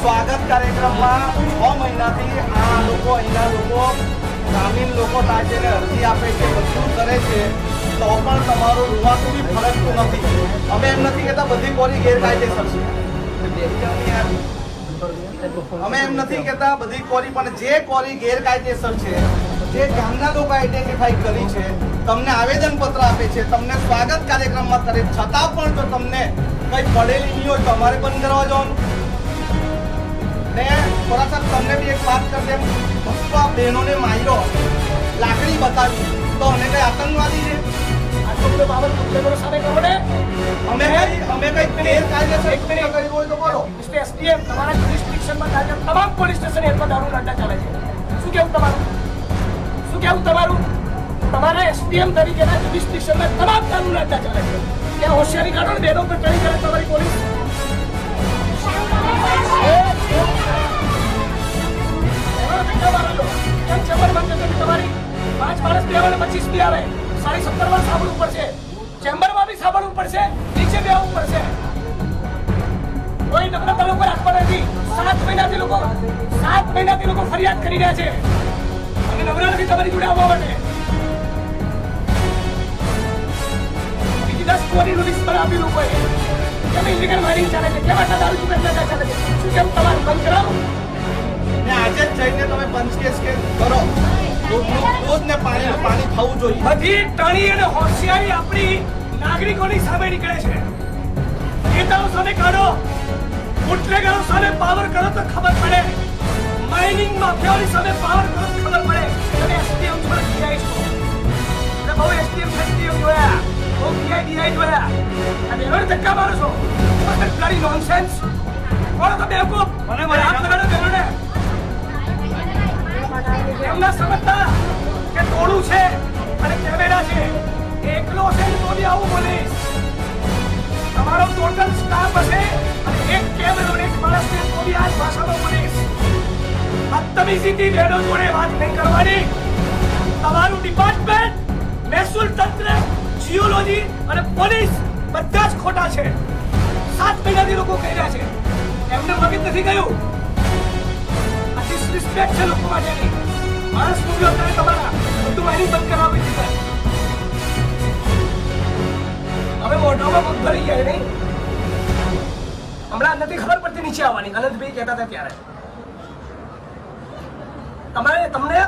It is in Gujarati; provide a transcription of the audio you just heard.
સ્વાગત કાર્યક્રમમાં છ મહિનાથી આ લોકો, અહીંના લોકો, ગ્રામીણ લોકો તાજેને અરજી આપે છે, બધું કરે છે, તો પણ તમારું રૂવાતું બી ફરકતું નથી. અમે એમ નથી કહેતા, બધી કોરી ગેરકાયદેસર છે. અમે એમ નથી કહેતા, બધી કોરી પણ જે કોરી ગેરકાયદેસર છે, જે ગામના લોકો આઈડેન્ટિફાઈ કરી છે, તમને આવેદન પત્ર આપે છે, તમને સ્વાગત કાર્યક્રમમાં કરે, છતાં પણ જો તમને કઈ પડેલી નહીં હોય તો અમારે બંધ કરવા જવાનું. ને થોડા સાહેબ, તમને બી એક વાત કરશે ભક્તો બહેનોને માયરો લાકડી બતાવી, તો અમે કઈ આતંકવાદી છે? બધો બાબત સામે કરો? તમારા પાંચ માણસ બે આવે પચીસ બી આવે? સાડી સત્તર વાર સાંભળવું પડશે. ચેમ્બરમાં બી સાંભળવું પડશે. નીચે બેહવું પડશે. કોઈ નમ્રતા લોકો રાખવા નથી. સાત મહિનાથી લોકો સાત મહિનાથી લોકો ફરિયાદ કરી રહ્યા છે. અને નમ્ર નથી તમારી જોડે આવવા માટે. બીજી દસ કોટીનું લિસ્ટ પણ આપ્યું લોકોએ કેમ ઇલીગલ માઇનિંગ ચાલે છે? કેમ આટલા દારૂ ચૂકવતા ચાલે છે? શું કેમ તમારું? બંધ કરાવો. ને આજે જ જઈને તમે પંચકેસ કે કરો. દૂધનું ને પાણી પાણી થવું જોઈએ. બધી ટણી અને હોશિયારી આપણી નાગરિકોની સામે નીકળે છે. નેતાઓ સામે કાઢો. બુટલેગરો સામે પાવર કરો તો ખબર પડે. માઇનિંગ માફિયાઓની સામે પાવર કરો તો ખબર પડે. તમે એસટીએમ પર ડીઆઈ છો. એટલે બહુ એસટીએમ એસડીએમ જોયા. બહુ પીઆઈ ડીઆઈ જોયા. અને એનો ધક્કા મારો છો. બ્લડી નોનસેન્સ કોણ તમે બેવકૂફ મને મને હાથ લગાડો બેવડે એમના. સમજતા કે ટોળું છે અને કેમેરા છે. એકલો છે તો બી આવું બોલીશ. તમારો ટોટલ સ્ટાફ હશે અને ને એક માણસ ભાષાનો તો આ જ ભાષામાં બોલીશ. બદતમીજીથી બેનો જોડે વાત નહીં કરવાની. તમારું ડિપાર્ટમેન્ટ મહેસૂલ તંત્ર જીઓલોજી અને પોલીસ બધા જ ખોટા છે. સાત મહિનાથી લોકો કહી રહ્યા છે. એમને મગજ નથી ગયું. આ ડિસરિસ્પેક્ટ છે લોકો માટેની માણસ મૂલ્યો અત્યારે તમારા. બધું મારી બંધ કરાવી દીધા હવે મોઢામાં પગ ભરી ગયા નહીં? હમણાં નથી ખબર પડતી નીચે આવવાની. અનંતભાઈ કહેતા હતા ત્યારે. તમારે તમને